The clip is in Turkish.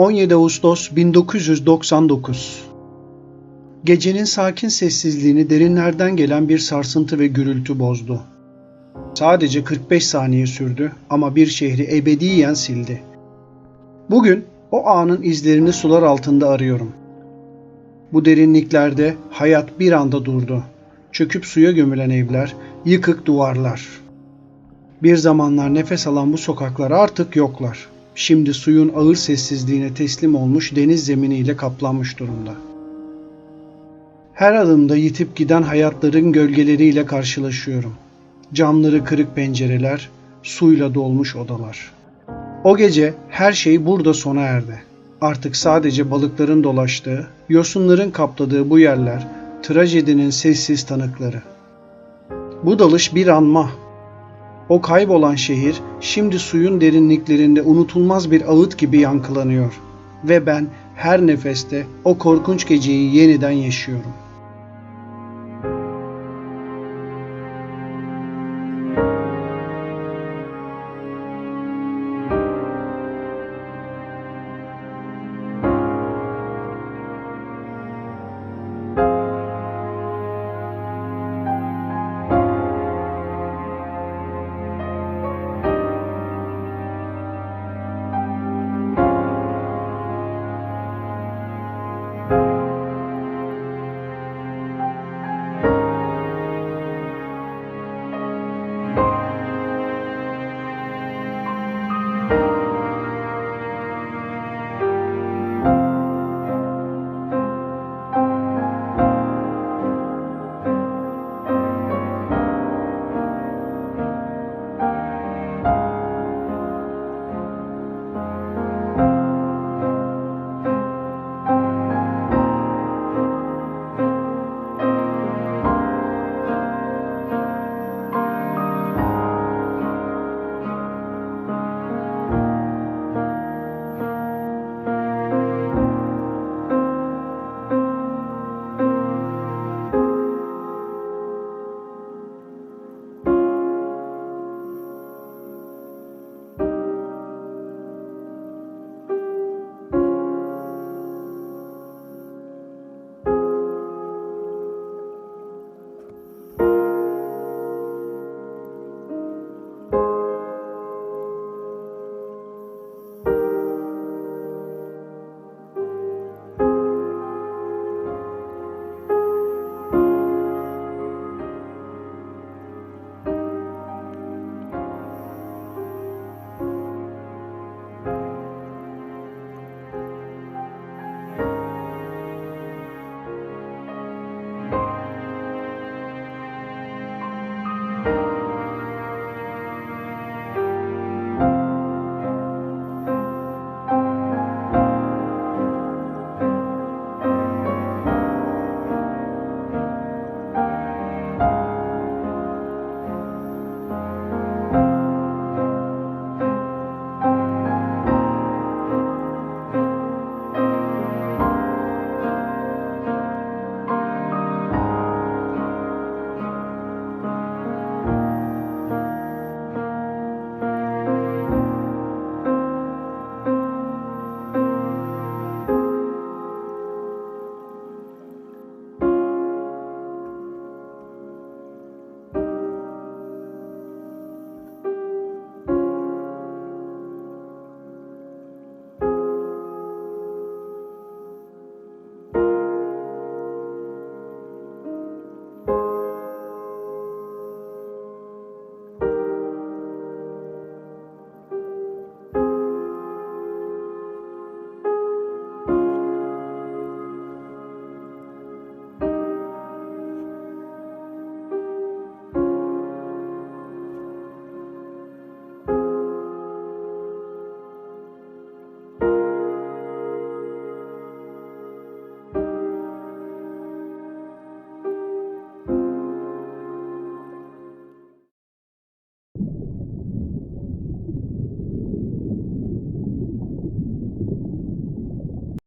17 Ağustos 1999 Gecenin sakin sessizliğini derinlerden gelen bir sarsıntı ve gürültü bozdu. Sadece 45 saniye sürdü ama bir şehri ebediyen sildi. Bugün o anın izlerini sular altında arıyorum. Bu derinliklerde hayat bir anda durdu. Çöküp suya gömülen evler, yıkık duvarlar. Bir zamanlar nefes alan bu sokaklar artık yoklar. Şimdi suyun ağır sessizliğine teslim olmuş deniz zeminiyle kaplanmış durumda. Her adımda yitip giden hayatların gölgeleriyle karşılaşıyorum. Camları kırık pencereler, suyla dolmuş odalar. O gece her şey burada sona erdi. Artık sadece balıkların dolaştığı, yosunların kapladığı bu yerler trajedinin sessiz tanıkları. Bu dalış bir anma. O kaybolan şehir şimdi suyun derinliklerinde unutulmaz bir ağıt gibi yankılanıyor ve ben her nefeste o korkunç geceyi yeniden yaşıyorum.